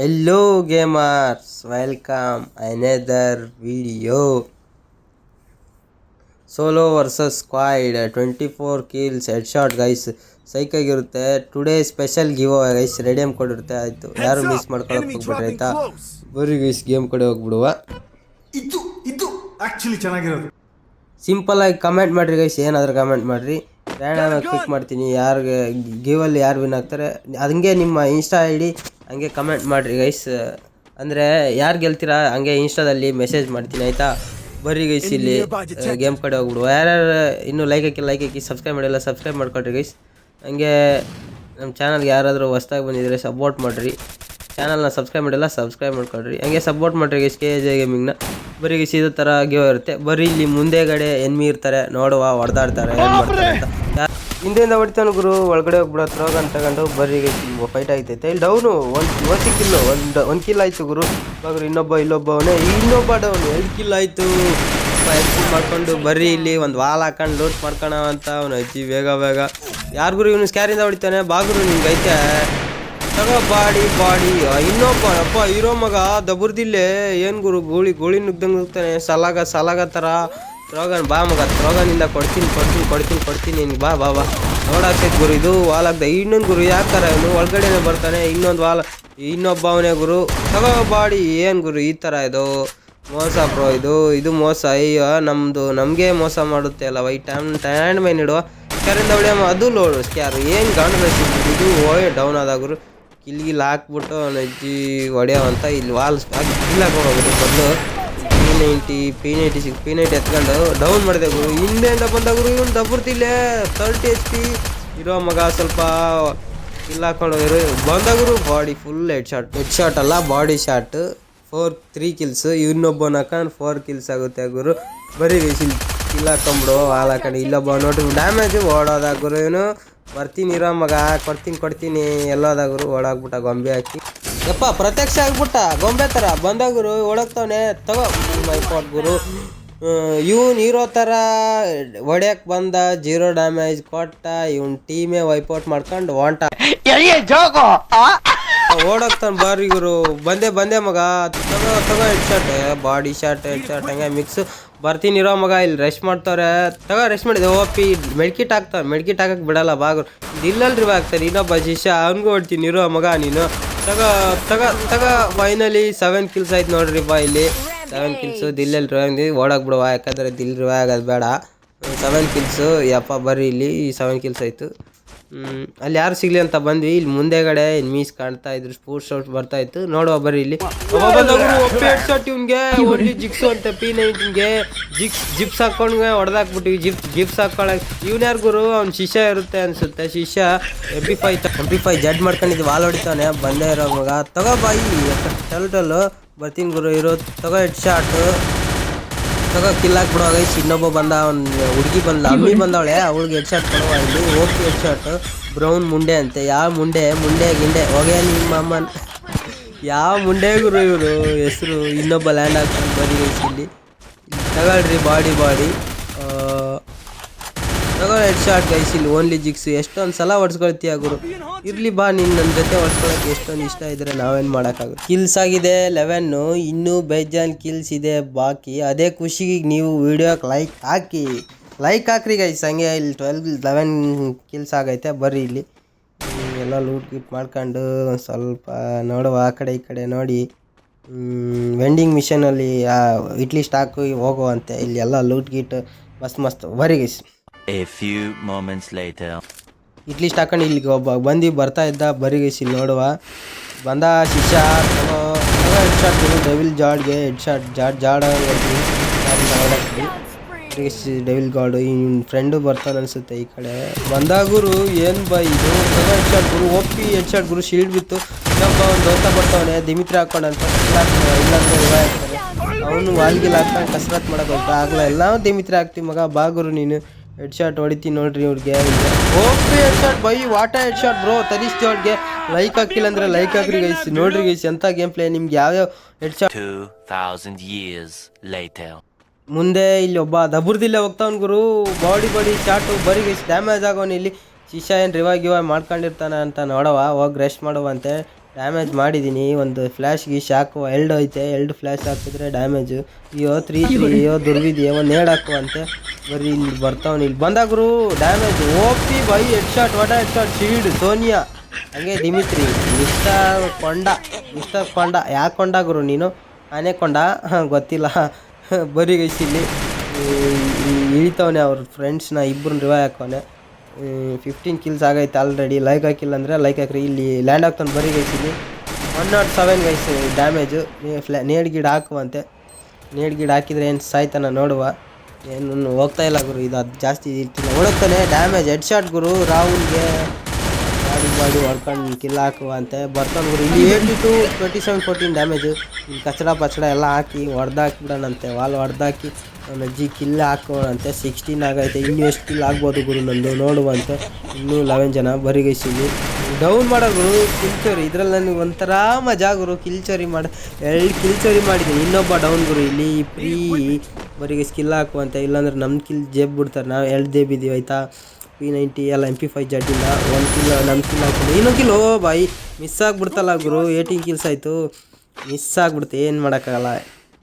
Hello gamers, welcome another video. Solo versus squad twenty four kills head shot guys ಸೈಕ್ ಆಗಿರುತ್ತೆ today special give guys ರೆಡಿಯಮ್ ಕೊಡಿರುತ್ತೆ ಆಯಿತು. ಯಾರು miss ಮಾಡ್ಕೊಳಕ್ ಹೋಗ್ಬಿಟ್ರೆ ಆಯ್ತಾ? ಬರೀ ಗೈಸ್ ಗೇಮ್ ಕಡೆ ಹೋಗ್ಬಿಡುವ. ಇದು ಇದು ಆಕ್ಚುಲಿ ಚೆನ್ನಾಗಿರೋದು. ಸಿಂಪಲ್ ಆಗಿ ಕಮೆಂಟ್ ಮಾಡಿರಿ ಗೈಸ್ ಏನಾದರೂ ಕಮೆಂಟ್ ಮಾಡಿರಿ. ರ್ಯಾಂಡಮ್ ಕ್ಲಿಕ್ ಮಾಡ್ತೀನಿ. ಯಾರಿಗೆ ಗಿವಲ್ಲಿ ಯಾರು ವಿನ್ ಆಗ್ತಾರೆ. ಹಂಗೆ ನಿಮ್ಮ ಇನ್ಸ್ಟಾ ಐ ಡಿ ಹಂಗೆ ಕಮೆಂಟ್ ಮಾಡಿರಿ ಗೈಸ್ ಅಂದರೆ ಯಾರು ಗೆಲ್ತೀರಾ ಹಂಗೆ ಇನ್ಸ್ಟಾದಲ್ಲಿ ಮೆಸೇಜ್ ಮಾಡ್ತೀನಿ ಆಯಿತಾ? ಬರ್ರಿ ಗೈಸ್ ಇಲ್ಲಿ ಗೇಮ್ ಕಡೆ ಹೋಗ್ಬಿಡು ಯಾರ್ಯಾರು ಇನ್ನೂ ಲೈಕ್ ಹಾಕಿ ಲೈಕ್ ಹಾಕಿ ಸಬ್ಸ್ಕ್ರೈಬ್ ಮಾಡಿಲ್ಲ ಸಬ್ಸ್ಕ್ರೈಬ್ ಮಾಡ್ಕೊಳ್ರಿ ಗೈಸ್ ಹಂಗೆ ನಮ್ಮ ಚಾನಲ್ಗೆ ಯಾರಾದರೂ ಹೊಸ್ದಾಗಿ ಬಂದಿದ್ರೆ ಸಪೋರ್ಟ್ ಮಾಡಿರಿ. ಚಾನಲ್ನ ಸಬ್ಸ್ಕ್ರೈಬ್ ಮಾಡಿಲ್ಲ ಸಬ್ಸ್ಕ್ರೈಬ್ ಮಾಡ್ಕೊಳ್ರಿ. ಹಂಗೆ ಸಪೋರ್ಟ್ ಮಾಡಿರಿ ಗೈಸ್ ಕೆ ಜೆ ಗೇಮಿಂಗ್ನ ಬರೀ ಗೈಸ್ ಇದೇ ಥರ ಗೇವ್ ಇರುತ್ತೆ. ಬರೀ ಇಲ್ಲಿ ಮುಂದೆಗಡೆ ಎನ್ಮಿ ಇರ್ತಾರೆ ನೋಡುವ ಹೊಡೆದಾಡ್ತಾರೆ ಏನು ಮಾಡ್ತಾರೆ ಅಂತ. ಹಿಂದೆಯಿಂದ ಹೊಡಿತಾನು ಗುರು, ಒಳಗಡೆ ಹೋಗ್ಬಿಡೋ ರೋಗ ಅಂತ ತಗೊಂಡು ಬರೀ ಗೈಸ್ ಫೈಟ್ ಆಗ್ತೈತೆ ಇಲ್ಲಿ ಡೌನು ಒಂದು ಒಂದು ಕಿಲ್ಲು ಒಂದು ಒಂದು ಕಿಲ್ ಆಯಿತು ಗುರು. ಇವಾಗ ಇನ್ನೊಬ್ಬ ಇಲ್ಲೊಬ್ಬವನೇ ಇನ್ನೊಬ್ಬ ಡೌನ್ ಎರಡು ಕಿಲ್ ಆಯಿತು. ಎಕ್ಸಿಟ್ ಮಾಡ್ಕೊಂಡು ಬರ್ರಿ ಇಲ್ಲಿ ಒಂದು ವಾಲ್ ಹಾಕೊಂಡು ಲೋಟ್ ಮಾಡ್ಕೊಳ ಅಂತ ಅವನು ಅಜ್ಜಿ ಬೇಗ ಬೇಗ. ಯಾರು ಗುರು ಇವನು ಸ್ಕ್ಯಾರಿಂದ ಹೊಡಿತಾನೆ? ಬಾಗುರು ನಿಮ್ಗೆ ಐತೆ. ತಗೋ ಬಾಡಿ ಬಾಡಿ. ಇನ್ನೊಬ್ಬ, ಅಪ್ಪ, ಇರೋ ಮಗ ದಬುರ್ದಿಲ್ಲೇ. ಏನು ಗುರು, ಗೋಳಿ ಗೋಳಿ ನುಗ್ದಂಗೆ ನುಗ್ತಾನೆ. ಸಲಾಗ ಸಲಾಗ ಥರ ರೋಗನ್, ಬಾ ಮಗ. ರೋಗನಿಂದ ಕೊಡ್ತೀನಿ ಕೊಡ್ತೀನಿ ಕೊಡ್ತೀನಿ ಕೊಡ್ತೀನಿ ನಿನ್ಗೆ ಬಾ ಬಾ ಬಾ. ನೋಡಾಕೈತೆ ಗುರು, ಇದು ವಾಲಾಗ್ದ ಇನ್ನೊಂದು ಗುರು ಯಾಕಾರ ಇವನು ಒಳಗಡೆನೆ ಬರ್ತಾನೆ, ಇನ್ನೊಂದು ವಾಲ್. ಇನ್ನೊಬ್ಬ ಅವನೇ ಗುರು. ತಗೋ ಬಾಡಿ, ಏನು ಗುರು, ಈ ಥರ ಇದು? ಮೋಸ ಬ್ರೋ, ಇದು ಇದು ಮೋಸ. ಅಯ್ಯೋ ನಮ್ಮದು ನಮಗೆ ಮೋಸ ಮಾಡುತ್ತೆ ಅಲ್ಲ ವೈ ಟೈಮ್ ಟ್ಯಾಂಡ್ ಮೈನ್ ಇಡುವ. ಸ್ಕ್ಯಾರಿಂದ ಹೊಡಿಯಮ್ಮ ಅದು ಲೋಡು ಸ್ಕ್ಯಾರ್ ಏನು ಕಾಣಬೇಕು ಇದು ಓಯ್ ಡೌನ್ ಆದಾಗರು ಕಿಲ್ಗಿಲ್ ಹಾಕ್ಬಿಟ್ಟು ಅವ್ನ ಅಜ್ಜಿ ಹೊಡೆಯವಂತ. ಇಲ್ಲಿ ವಾಲ್ ಹಾಕಿ ಕಿಲ್ ಹಾಕೊಂಡು ಬಂದು ninety P ninety six P ninety ಎತ್ಕೊಂಡು ಡೌನ್ ಮಾಡಿದೆ ಗುರು. ಹಿಂದೆಯಿಂದ ಬಂದ ಗುರು ಇವನು ದಬ್ಬರ್ತಿಲ್ಲೇ. ತರ್ಟಿ ಎಚ್ ಪಿ ಇರೋ ಮಗ ಸ್ವಲ್ಪ ಇಲ್ಲ ಹಾಕೊಂಡು ಬಂದ ಗುರು body full head shot head shot ಅಲ್ಲ body shot four three kills ಇನ್ನೊಬ್ಬನ ಹಾಕೊಂಡು ಫೋರ್ ಕಿಲ್ಸ್ ಆಗುತ್ತೆ ಗುರು. ಬರೀ ಕಿಲ್ ಇಲ್ಲ ಹಾಕೊಂಬಿಡು ಹಾಲು ಹಾಕೊಂಡು ಇಲ್ಲೊಬ್ಬ ನೋಡಿ. ಡ್ಯಾಮೇಜ್ ಓಡೋದ ಗುರು ಇವನು. ಬರ್ತೀನಿ ಇರೋ ಮಗ. ಕೊಡ್ತೀನಿ ಕೊಡ್ತೀನಿ. ಎಲ್ಲೋದ ಗುರು. ಗೊಂಬೆ ಹಾಕಿ. ಯಪ್ಪ ಪ್ರತ್ಯಕ್ಷ ಆಗ್ಬಿಟ್ಟ. ಗೊಂಬೆ ಥರ ಬಂದ ಗುರು ಓಡಕ್ತವನೆ ತಗೋ. ಮೈ ಪಾಟ್ ಗುರು. ಇವನ್ ಹೀರೋ ಥರ ಹೊಡ್ಯಕ್ ಬಂದ ಜೀರೋ ಡ್ಯಾಮೇಜ್ ಕೊಟ್ಟ ಇವನ್ ಟೀಮೇ ವೈಪೌಟ್ ಮಾಡ್ಕೊಂಡು ಹೊಂಟ ಓಡೋಗ್ತಾನ ಬಾರಿ ಗುರು. ಬಂದೆ ಬಂದೆ ಮಗ. ತಗೋ ತಗೋ head shot body shot head shot ಹಂಗೆ ಮಿಕ್ಸ್ ಬರ್ತೀನಿ ಇರೋ ಮಗ ಇಲ್ಲಿ ರೆಸ್ಟ್ ಮಾಡ್ತಾವ್ರೆ. ತಗೋ ರೆಸ್ಟ್ ಮಾಡಿದೆ ಓಪಿ ಮೆಡ್ಕಿಟ್ ಹಾಕ್ತಾವೆ. ಮೆಡ್ಕಿಟ್ ಹಾಕಕ್ ಬಿಡಲ್ಲ ಬಾಗುರು ಇಲ್ಲಲ್ರಿ ಆಗ್ತಾರೆ ಇನ್ನೊಬ್ಬ ಶಿಷ್ಯ. ಅವ್ನಿಗೂ ಹೊಡ್ತೀನಿ ಇರೋ ಮಗ ನೀನು. ತಗೋ, ತಗ ತಗ ಫೈನಲಿ ಸೆವೆನ್ ಕಿಲ್ಸ್ ಆಯ್ತು ನೋಡ್ರಿ ಬಾ ಇಲ್ಲಿ. ಸೆವೆನ್ ಕಿಲ್ಸು ದಿಲ್ಲಲ್ಲಿ ರಿವಾಗ್ ಓಡಕ್ ಬಿಡುವ ಯಾಕಂದ್ರೆ ದಿಲ್ ರಿವೈವ್ ಆಗೋದು ಬೇಡ. ಸೆವೆನ್ ಕಿಲ್ಸು ಯಪ್ಪ, ಬರ್ರಿ ಇಲ್ಲಿ ಸೆವೆನ್ ಕಿಲ್ಸ್ ಆಯಿತು. ಅಲ್ಲಿ ಯಾರು ಸಿಗ್ಲಿ ಅಂತ ಬಂದ್ವಿ. ಇಲ್ಲಿ ಮುಂದೆಗಡೆ ಮೀಸ್ ಕಾಣ್ತಾ ಇದ್ರು. ಸ್ಪೋರ್ಟ್ಸ್ ಔಟ್ ಬರ್ತಾ ಇತ್ತು. ನೋಡುವ, ಬರ್ರಿ ಇಲ್ಲಿ. ಜಿಕ್ಸು ಅಂತ ಪಿ ನೈನ್ಗೆ ಜಿಕ್ಸ್ ಜಿಪ್ಸ್ ಹಾಕೊಂಡ್ಗೆ ಹೊಡೆದಾಕ್ಬಿಟ್ಟಿವಿ. ಜಿಪ್, ಜಿಪ್ಸ್ ಹಾಕೊಳಕ್. ಇವ್ನ ಯಾರು ಗುರು? ಅವ್ನ ಶಿಷ್ಯ ಇರುತ್ತೆ ಅನ್ಸುತ್ತೆ. ಶಿಷ್ಯ MP five M five Z ಮಾಡ್ಕೊಂಡಿದ್ದು. ವಾಲ್ ಹೊಡಿತಾನೆ. ಬಂದೇ ಇರೋ ಮಗ. ತಗೋ ಬಾಯಿ. ಟಲ್ ಟಲ್ ಬರ್ತೀನಿ ಗುರು, ಇರೋ. ತಗೋ ಹೆಡ್ ಶಾಟ್ ತಗೋ ಕಿಲ್ಲಾಕ್ ಹಾಕ್ಬಿಡೋ ಗೈಸ್ ಇನ್ನೊಬ್ಬ ಬಂದ, ಅವ್ನು ಹುಡುಗಿ ಬಂದ, ಅಮ್ಮಿ ಬಂದವಳೆ, ಅವಳಿಗೆ ಹೆಡ್ ಶಾಟ್ ಕೊಡುವ ಓಕೆ ಹೆಡ್ ಶಾಟ್ ಬ್ರೌನ್ ಮುಂಡೆ ಅಂತೆ. ಯಾವ ಮುಂಡೆ? ಮುಂಡೆ, ಗಿಂಡೆ. ಹೊಗೆ ನಿಮ್ಮ ಅಮ್ಮನ್? ಯಾವ ಮುಂಡೆ ಗುರು ಇವರು? ಹೆಸರು ಇನ್ನೊಬ್ಬ ಲ್ಯಾಂಡ್ ಆಗ್ತಾನೆ ಬರೀ ಇಲ್ಲಿ. ತಗೊಳ್ರಿ ಬಾಡಿ ಬಾಡಿ ತಗೋ ಹೆಡ್ ಶಾಟ್ ಗೈಸ್ ಇಲ್ಲಿ ಓನ್ಲಿ ಜಿಕ್ಸ್ ಎಷ್ಟೊಂದು ಸಲ ಹೊಡ್ಸ್ಕೊಳ್ತೀಯ ಗುರು? ಇರ್ಲಿ ಬಾ, ನೀನು ನನ್ನ ಜೊತೆ ಹೊಡ್ಸ್ಕೊಳಕ್ಕೆ ಎಷ್ಟೊಂದು ಇಷ್ಟ ಇದ್ರೆ ನಾವೇನು ಮಾಡೋಕ್ಕಾಗುತ್ತೆ ಕಿಲ್ಸ್ ಆಗಿದೆ ಲೆವೆನ್ನು ಇನ್ನೂ ಬೇಜಾನ್ ಕಿಲ್ಸ್ ಇದೆ ಬಾಕಿ. ಅದೇ ಖುಷಿಗೆ ನೀವು ವಿಡಿಯೋಕ್ಕೆ ಲೈಕ್ ಹಾಕಿ. ಲೈಕ್ ಹಾಕ್ರಿ ಗೈಸ್ ಹಂಗೆ ಇಲ್ಲಿ ಟ್ವೆಲ್ ಲೆವೆನ್ ಕಿಲ್ಸ್ ಆಗೈತೆ. ಬರ್ರಿ ಇಲ್ಲಿ. ಎಲ್ಲ ಲೂಟ್ ಗಿಟ್ ಮಾಡ್ಕೊಂಡು ಸ್ವಲ್ಪ ನೋಡುವ ಆ ಕಡೆ ಈ ಕಡೆ ನೋಡಿ. ವೆಂಡಿಂಗ್ ಮಿಷನಲ್ಲಿ ಇಡ್ಲಿ ಸ್ಟಾಕ್ ಹೋಗುವಂತೆ. ಇಲ್ಲಿ ಎಲ್ಲ ಲೂಟ್ ಗೀಟ್ ಮಸ್ತ್ ಮಸ್ತ್. ಬರಿ guys A few moments later. Idli ಹಾಕೊಂಡು ಇಲ್ಲಿಗೆ ಒಬ್ಬ ಬಂದು ಬರ್ತಾ ಇದ್ದ ಬರಿಗಿಸಿ ನೋಡುವ. ಬಂದ ಶಿಷ್ಯ, ತಗೋ ಹೆಡ್ ಶಾಟ್ ಡೆವಿಲ್ ಜಾಡ್ಗೆ ಹೆಡ್ ಶಾಟ್ ಜಾಡ್, ಜಾಡ ಡೆವಿಲ್ ಗಾಡು ಇವ್ನ ಫ್ರೆಂಡು ಬರ್ತಾನೆ ಅನ್ಸುತ್ತೆ ಈ ಕಡೆ. ಬಂದ ಗುರು, ಏನು ಬೈ ಇದು? ಹೆಡ್ ಶಾಟ್ ಗುರು ಒಪ್ಪಿ ಹೆಡ್ ಶಾಟ್ ಗುರು ಶೀಲ್ಡ್ ಬಿತ್ತು. ಇನ್ನೊಬ್ಬ ಒಂದು ದೋಸ್ತ ಬರ್ತಾವನೆ, ದಿಮಿತ್ರ ಹಾಕೊಂಡಂತ ಇಲ್ಲಾಂದ್ರೆ ಇವ ಹಾಕ್ತಾರೆ ಅವನು ವಾಲ್ಗಿಲ್ ಹಾಕೊಂಡು ಕಸರತ್ ಮಾಡಕ್ ಆಗಲ್ಲ ಎಲ್ಲ ದಿಮಿತ್ರ ಹಾಕ್ತಿ ಮಗ, ಬಾ ಗುರು ನೀನು. ಹೆಡ್ ಶಾಟ್ ಹೊಡಿತೀನಿ ನೋಡ್ರಿ ಇವ್ರಿಗೆ. ಓಪಿ ಹೆಡ್ ಶಾಟ್ ಬೈ ವಾಟ ಹೆಡ್ ಶಾಟ್ ಬ್ರೋ ತರಿಸ್ತಿ ಅವ್ರಿಗೆ ಲೈಕ್ ಹಾಕಿಲ್ಲ ಅಂದ್ರೆ ಲೈಕ್ ಹಾಕ್ರಿ ಗೈಸ್ ನೋಡ್ರಿ ಗೈಸ್ ಎಂತ ಗೇಮ್ ಪ್ಲೇ ನಿಮ್ಗೆ ಯಾವ್ಯಾವ ಹೆಡ್ ಶಾಟ್ 2,000 years later. ಮುಂದೆ ಇಲ್ಲಿ ಒಬ್ಬ ದಬುರ್ದಿಲ್ಲ ಹೋಗ್ತಾವನ್ ಗುರು. ಬಾಡಿ ಬಾಡಿ ಶಾಟು ಬರೀ ಗೈಸ್ ಡ್ಯಾಮೇಜ್ ಆಗೋನ್ ಇಲ್ಲಿ. ಶಿಶಾ ಏನು ರಿವಾಗ್ ಗಿವಾಗ್ ಮಾಡ್ಕೊಂಡಿರ್ತಾನೆ ಅಂತ ನೋಡವ ಹೋಗಿ ರೆಸ್ಟ್ ಮಾಡುವಂತೆ. ಡ್ಯಾಮೇಜ್ ಮಾಡಿದ್ದೀನಿ ಒಂದು ಫ್ಲ್ಯಾಶ್ ಗೀಶ್ ಎಲ್ಡ್ ಐತೆ. ಎಲ್ಡ್ ಫ್ಲ್ಯಾಶ್ ಹಾಕಿದ್ರೆ ಡ್ಯಾಮೇಜು ಅಯ್ಯೋ ತ್ರೀ ಅಯ್ಯೋ, ದುರ್ವಿದ್ಯೆ. ಒಂದು ನೇಡ್ ಹಾಕುವಂತೆ ಬರೀ ಇಲ್ಲಿ ಬರ್ತಾವನು. ಇಲ್ಲಿ ಬಂದಾಗ್ರು damage OP by head shot ಒಡ ಹೆಡ್ ಶಾಟ್ ಶೀಡ್ ಸೋನಿಯಾ ಹಂಗೆ ದಿಮಿತ್ರಿ ಮಿಸ್ಟರ್ ಕೊಂಡ. ಮಿಸ್ಟರ್ ಕೊಂಡ. ಯಾಕೆ ಕೊಂಡಾಗ್ರು ಗುರು ನೀನು? ಆನೆ ಕೊಂಡ? ಗೊತ್ತಿಲ್ಲ. ಬರೀ ಇಲ್ಲಿ. ಇಳಿತವನೆ ಅವ್ರ ಫ್ರೆಂಡ್ಸ್ನ ಇಬ್ಬರನ್ನ ರಿವೈ ಹಾಕವನೆ ಫಿಫ್ಟೀನ್ ಕಿಲ್ಸ್ ಆಗೈತೆ ಆಲ್ರೆಡಿ ಲೈಕ್ ಹಾಕಿಲ್ಲ ಅಂದರೆ ಲೈಕ್ ಹಾಕ್ರಿ. ಇಲ್ಲಿ ಲ್ಯಾಂಡ್ ಆಗ್ತಾನೆ ಬರೀ ಇಲ್ಲಿ. One nought seven guys damage ಫ್ಲ್ಯಾ nade ಗಿಡ ಹಾಕುವಂತೆ. ನೇಡ್ ಗಿಡ ಹಾಕಿದರೆ ಏನು ಸಾಯ್ತಾನ ನೋಡುವ. ಏನು ಹೋಗ್ತಾ ಇಲ್ಲ ಗುರು, ಇದು ಅದು ಜಾಸ್ತಿ ಇರ್ತಿಲ್ಲ. ಓಡೋಗ್ತಾನೆ ಡ್ಯಾಮೇಜ್ ಹೆಡ್ ಶಾಟ್ ಗುರು, ರಾಹುಲ್ಗೆ. ಬಾಡಿ ಹೊಡ್ಕೊಂಡು ಕಿಲ್ ಹಾಕುವಂತೆ ಬರ್ತಾನೆ ಗುರು ಇಲ್ಲಿ eighty two twenty seven fourteen damage ಕಚಡ ಪಚಡ ಎಲ್ಲ ಹಾಕಿ ಹೊಡೆದಾಕ್ಬಿಡೋಣಂತೆ ವಾಲ್ ಹೊಡೆದಾಕಿ ನನ್ನ ಅಜ್ಜಿ ಕಿಲ್ ಹಾಕೋಣಂತೆ. ಸಿಕ್ಸ್ಟೀನ್ ಆಗೈತೆ, ಇನ್ನೂ ಎಷ್ಟು ಕಿಲ್ ಆಗ್ಬೋದು ಗುರು ನಂದು ನೋಡುವಂತೆ. ಇನ್ನೂ ಲೆವೆನ್ ಜನ ಬರಿಗೈಸಿದ್ವಿ. ಡೌನ್ ಮಾಡೋ ಗುರು ಕಿಲ್ ಚೋರಿ. ಇದ್ರಲ್ಲಿ ನನಗೆ ಒಂಥರ ಮಜಾ ಗುರು ಕಿಲ್ ಚೋರಿ ಮಾಡಿ, ಎರಡು ಕಿಲ್ ಚೋರಿ ಮಾಡಿದ್ದೀನಿ ಇನ್ನೊಬ್ಬ ಡೌನ್ ಗುರು ಇಲ್ಲಿ ಫ್ರೀ ಬರಿಗೆ ಸ್ಕಿಲ್ ಹಾಕುವಂತೆ. ಇಲ್ಲಾಂದ್ರೆ ನಮ್ಮ ಕಿಲ್ ಜೇಬ್ ಬಿಡ್ತಾರೆ ನಾವು ಎರಡು ಜೇಬ್ ಇದ್ದೀವಿ ಆಯಿತಾ? ಪಿ ನೈಂಟಿ ಎಲ್ಲ ಎಂ ಪಿ ಫೈವ್ ಇಲ್ಲ ಒನ್ ಕಿಲ್ ನಮ್ಮ ಕಿಲ್ ಹಾಕೊಂಡು ಇನ್ನೊಂದು ಕಿಲ್ ಬಾಯಿ ಮಿಸ್ ಆಗಿಬಿಡ್ತಲ್ಲ ಗುರು ಏಯ್ಟೀನ್ ಕಿಲ್ಸ್ ಆಯಿತು. ಮಿಸ್ ಆಗ್ಬಿಡ್ತು ಏನು ಮಾಡೋಕ್ಕಾಗಲ್ಲ.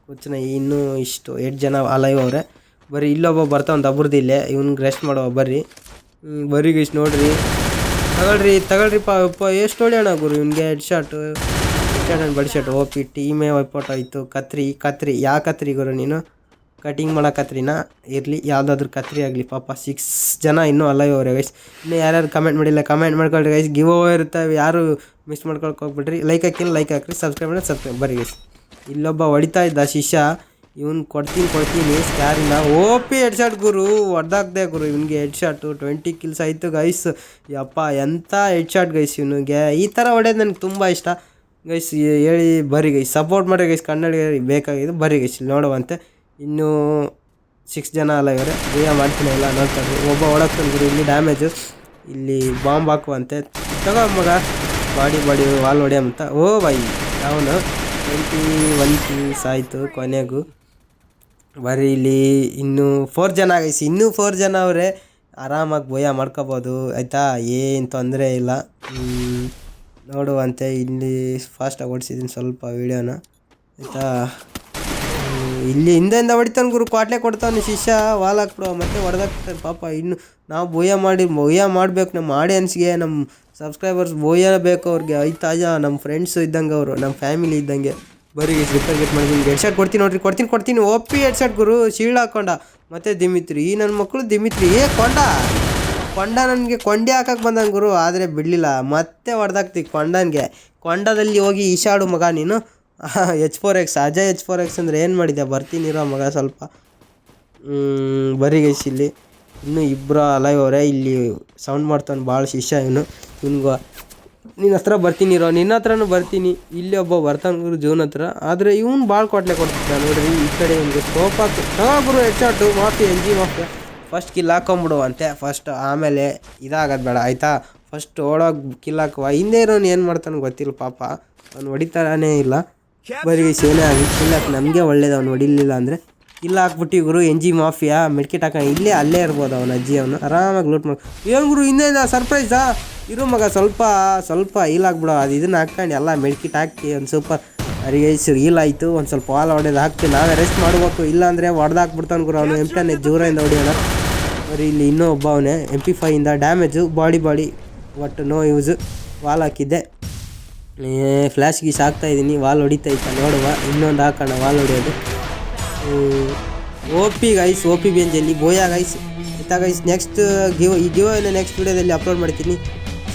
ಕುಚ್ಚನ ಇನ್ನೂ ಇಷ್ಟು ಎಷ್ಟು ಜನ ಅಲೈವ್ ಅವ್ರೆ. ಬರೀ ಇಲ್ಲೊಬ್ಬ ಒಂದು ಅಬ್ರದ್ದು ಇಲ್ಲೇ ಇವ್ನಿಗೆ ರೆಸ್ಟ್ ಮಾಡುವ, ಬರ್ರಿ. ಬರ್ರಿ ಗೈಸ್ ನೋಡ್ರಿ. ತಗೊಳ್ರಿ ತಗೊಳ್ರಿಪ್ಪ ಅಪ್ಪ ಎಷ್ಟು ಹೊಡೆಯೋಣ ಗುರು, ಇವ್ನಿಗೆ head shot head shot and body shot OP ಟೀಮೇ wipeout ಆಯಿತು. ಕತ್ರಿ ಕತ್ರಿ, ಯಾ ಕತ್ರಿ ಗುರು ನೀನು? ಕಟಿಂಗ್ ಮಾಡೋ ಕತ್ರಿನ ಇರಲಿ, ಯಾವುದಾದ್ರೂ ಕತ್ರಿ ಆಗಲಿ, ಪಾಪ ಸಿಕ್ಸ್ ಜನ ಇನ್ನೂ ಅಲ್ಲ ಇವ್ರೆ ಗೈಸ್ ಇನ್ನೂ ಯಾರ್ಯಾರು ಕಮೆಂಟ್ ಮಾಡಿಲ್ಲ ಕಮೆಂಟ್ ಮಾಡ್ಕೊಳ್ರಿ ಗೈಸ್ ಗಿವ್ ಓವರ್ ಇರ್ತವೆ ಯಾರು ಮಿಸ್ ಮಾಡ್ಕೊಳಕ್ಕೆ ಹೋಗ್ಬಿಡ್ರಿ. ಲೈಕ್ ಹಾಕಿಲ್ಲ ಲೈಕ್ ಹಾಕ್ರಿ ಸಬ್ಸ್ಕ್ರೈಬ್ ಮಾಡಿ ಸಬ್ಸ್ಕ್ರೈಬ್ ಬರ್ರಿ ಗೈಸ್ ಇಲ್ಲೊಬ್ಬ ಹೊಡಿತಾ ಇದ್ದ ಶಿಷ್ಯ, ಇವ್ನು ಕೊಡ್ತೀನಿ ಕೊಡ್ತೀನಿ ಸ್ಟಾರಿನ ಓಪಿ ಹೆಡ್ ಶಾಟ್ ಗುರು ಹೊಡೆದಾಕ್ದೆ ಗುರು. ಇವ್ನಿಗೆ ಹೆಡ್ ಶಾಟು ಟ್ವೆಂಟಿ ಕಿಲ್ಸ್ ಆಯಿತು ಗೈಸ್ ಯಪ್ಪ ಎಂಥ ಹೆಡ್ ಶಾಟ್ ಗೈಸ್ ಇವನಿಗೆ. ಈ ಥರ ಹೊಡೆಯೋದು ನನಗೆ ತುಂಬ ಇಷ್ಟ. ಗೈಸ್ ಹೇಳಿ ಬರಿ ಗೈಸ್ ಸಪೋರ್ಟ್ ಮಾಡಿ ಗೈಸ್ ಕನ್ನಡಿಗರಿಗೆ ಬೇಕಾಗಿದ್ದು ಬರಿ ಗೈಸ್ ನೋಡುವಂತೆ. ಇನ್ನೂ ಸಿಕ್ಸ್ ಜನ ಅಲ್ಲ ಇವರು. ಬೇಗ ಮಾಡ್ತೀನಿ ಎಲ್ಲ ನೋಡ್ತಾರೆ ಒಬ್ಬ ಒಳಗೆ ಇಲ್ಲಿ ಡ್ಯಾಮೇಜು ಇಲ್ಲಿ ಬಾಂಬ್ ಹಾಕುವಂತೆ. ತಗೋ ಮಗ. ಬಾಡಿ ಬಾಡಿ, ವಾಲ್ ಹೊಡೆಯಂತ ಓ ಬಾಯಿ. ಅವನು ಟ್ವೆಂಟಿ ಒನ್ ಪೀಸ್ ಆಯಿತು ಕೊನೆಗೂ. ಬರೀ ಇಲ್ಲಿ ಇನ್ನೂ ಫೋರ್ ಜನ ಆಗೈಸಿ ಇನ್ನೂ ಫೋರ್ ಜನ ಅವರೇ. ಆರಾಮಾಗಿ ಭಯ ಮಾಡ್ಕೋಬೋದು. ಆಯಿತಾ? ಏನು ತೊಂದರೆ ಇಲ್ಲ. ನೋಡುವಂತೆ. ಇಲ್ಲಿ ಫಾಸ್ಟಾಗಿ ಓಡಿಸಿದ್ದೀನಿ ಸ್ವಲ್ಪ ವೀಡಿಯೋನ ಆಯಿತಾ? ಇಲ್ಲಿ ಹಿಂದೆಯಿಂದ ಹೊಡಿತಾನೆ ಗುರು ಕ್ವಾಟ್ಲೆ ಕೊಡ್ತಾನೆ ಶಿಷ್ಯ, ವಾಲ್ ಹಾಕ್ಬಿಡು, ಮತ್ತೆ ಹೊಡೆದಾಕ್ತಾರೆ ಪಾಪ ಇನ್ನು ನಾವು ಭೂಯ ಮಾಡಿ ಭೂಯ ಮಾಡಬೇಕು, ನಮ್ಮ ಆಡಿಯನ್ಸ್ಗೆ ನಮ್ಮ ಸಬ್ಸ್ಕ್ರೈಬರ್ಸ್ ಭೂಯ ಬೇಕು ಅವ್ರಿಗೆ. ಆಯ್ತಾ ನಮ್ಮ ಫ್ರೆಂಡ್ಸು ಇದ್ದಂಗೆ ಅವರು, ನಮ್ಮ ಫ್ಯಾಮಿಲಿ ಇದ್ದಂಗೆ. ಬರೀ ಸ್ಲಿಪ್ಪರ್ ಗೆಟ್ ಮಾಡಿದ್ದೀನಿ. ಹೆಡ್ ಶಾಟ್ ಕೊಡ್ತೀನಿ ನೋಡ್ರಿ, ಕೊಡ್ತೀನಿ ಕೊಡ್ತೀನಿ. ಒಪ್ಪಿ ಹೆಡ್ ಶಾಟ್ ಗುರು ಶೀಲ್ಡ್ ಹಾಕೊಂಡ. ಮತ್ತೆ ದಿಮಿತ್ರಿ, ಈ ನನ್ನ ಮಕ್ಕಳು ದಿಮಿತ್ರಿ. ಏ, ಕೊಂಡ. ಕೊಂಡ ನನಗೆ ಕೊಂಡೆ ಹಾಕಕ್ಕೆ ಬಂದಂಗೆ ಗುರು, ಆದರೆ ಬಿಡಲಿಲ್ಲ. ಮತ್ತೆ ಹೊಡೆದಾಕ್ತಿ ಕೊಂಡನಿಗೆ. ಕೊಂಡದಲ್ಲಿ ಹೋಗಿ ಈಶಾಡು ಮಗ ನೀನು. H four X Ajay H four X ಅಂದರೆ ಏನು ಮಾಡಿದ್ದೆ ಬರ್ತೀನಿರೋ ಮಗ ಸ್ವಲ್ಪ. ಬರಿಗೈಸ್ ಬರೀ ಗೈಸ್ ಇಲ್ಲಿ. ಇನ್ನೂ ಇಬ್ಬರು ಅಲೈವ್ ಅವರೇ. ಇಲ್ಲಿ ಸೌಂಡ್ ಮಾಡ್ತಾನೆ ಭಾಳ ಶಿಷ್ಯ ಇವನು. ಇವನ್ಗು ನಿನ್ನ ಹತ್ರ ಬರ್ತೀನಿರೋ ನಿನ್ನ ಹತ್ರನೂ ಬರ್ತೀನಿ. ಇಲ್ಲಿ ಒಬ್ಬ ಬರ್ತಾನೆ ಗುರು ಜೂನ್ ಹತ್ರ. ಆದರೆ ಇವನು ಭಾಳ ಕೊಟ್ಲೆ ಕೊಡ್ತಿದ್ದ ನೋಡ್ರಿ ಈ ಕಡೆ ಒಂದು ಸ್ಕೋಪ್ ಹಾಕು ಗುರು ಶಾಟು ಮಾಫಿ ಎನ್ ಜಿ ಮಾಫಿ. ಫಸ್ಟ್ ಕಿಲ್ ಹಾಕೊಂಬಿಡು ಅಂತೆ ಫಸ್ಟ್ ಆಮೇಲೆ ಇದಾಗೋದು ಬೇಡ, ಆಯಿತಾ? ಫಸ್ಟ್ ಓಡೋಗಿ ಕಿಲ್ ಹಾಕುವ. ಹಿಂದೆ ಇರೋನು ಏನು ಮಾಡ್ತಾನೆ ಗೊತ್ತಿಲ್ಲ ಪಾಪ. ಅವ್ನು ಹೊಡಿತಾನೇ ಇಲ್ಲ. ಬರೀ ಸೇನೆ ಆಗಿ ಕಿಲ್ ಹಾಕಿ ನಮಗೆ ಒಳ್ಳೇದು ಅವ್ನು ಹೊಡಿಲಿಲ್ಲ ಅಂದರೆ. ಇಲ್ಲ ಹಾಕ್ಬಿಟ್ಟು ಗುರು, ಎನ್ ಜಿ ಮಾಫಿಯಾ, ಮೆಡ್ಕೆಟ್ ಹಾಕೊಂಡು ಇಲ್ಲೇ ಅಲ್ಲೇ ಇರ್ಬೋದು ಅವನ ಅಜ್ಜಿ ಅವನು. ಆರಾಮಾಗಿ ಲೂಟ್ ಮಾಡಿ ಏನು ಗುರು, ಇನ್ನೇನು ಸರ್ಪ್ರೈಸಾ ಇರು ಮಗ, ಸ್ವಲ್ಪ ಸ್ವಲ್ಪ ಹೀಲ್ ಹಾಕ್ಬಿಡೋ ಅದು ಇದನ್ನ ಹಾಕ್ಕೊಂಡು ಎಲ್ಲ ಮೆಡ್ಕಿಟ್ ಹಾಕಿ ಒಂದು ಸೂಪರ್ ಅರಿಗೈಸು ಹೀಲ್ ಆಯಿತು. ಒಂದು ಸ್ವಲ್ಪ ಹಾಲು ಹೊಡೆದು ಹಾಕ್ತೀವಿ ನಾವೇ ರೆಸ್ಟ್ ಇಲ್ಲ ಇಲ್ಲಾಂದರೆ ಹೊಡೆದು ಹಾಕ್ಬಿಡ್ತಾನೆ ಗುರು ಅವನು. ಎಂ ಪಿನೇ ಜೋರಿಂದ ಹೊಡಿಯೋಣ. ಬರೀ ಇಲ್ಲಿ ಇನ್ನೂ ಒಬ್ಬ ಅವನೇ. ಎಂ ಪಿ ಫೈಯಿಂದ ಡ್ಯಾಮೇಜು ಬಾಡಿ ಬಾಡಿ ಒಟ್ಟು ನೋ ಯೂಸು ವಾಲ್ ಹಾಕಿದ್ದೆ. ಫ್ಲ್ಯಾಶ್ ಗೀಸ್ ಹಾಕ್ತಾ ಇದ್ದೀನಿ ವಾಲ್ ಹೊಡಿತಾ ಇತ್ತ, ನೋಡುವ, ಇನ್ನೊಂದು ಹಾಕೋಣ ವಾಲ್ ಹೊಡೆಯೋದು. O P guys O P ಬೆಂಜಲ್ಲಿ ಬೋಯಾ ಗೈಸ್ ಆಯ್ತಾ ಗೈಸ್ ನೆಕ್ಸ್ಟ್ ಗಿವ್ ಈ ಗಿವೋನ ನೆಕ್ಸ್ಟ್ ವೀಡಿಯೋದಲ್ಲಿ ಅಪ್ಲೋಡ್ ಮಾಡ್ತೀನಿ.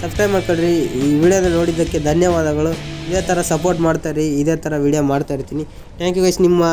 ಸಬ್ಸ್ಕ್ರೈಬ್ ಮಾಡ್ಕೊಳ್ರಿ. ಈ ವಿಡಿಯೋನ ನೋಡಿದ್ದಕ್ಕೆ ಧನ್ಯವಾದಗಳು. ಇದೇ ಥರ ಸಪೋರ್ಟ್ ಮಾಡ್ತಾರೆ ಇದೇ ಥರ ವಿಡಿಯೋ ಮಾಡ್ತಾ ಇರ್ತೀನಿ. ಥ್ಯಾಂಕ್ ಯು ಗೈಸ್ ನಿಮ್ಮ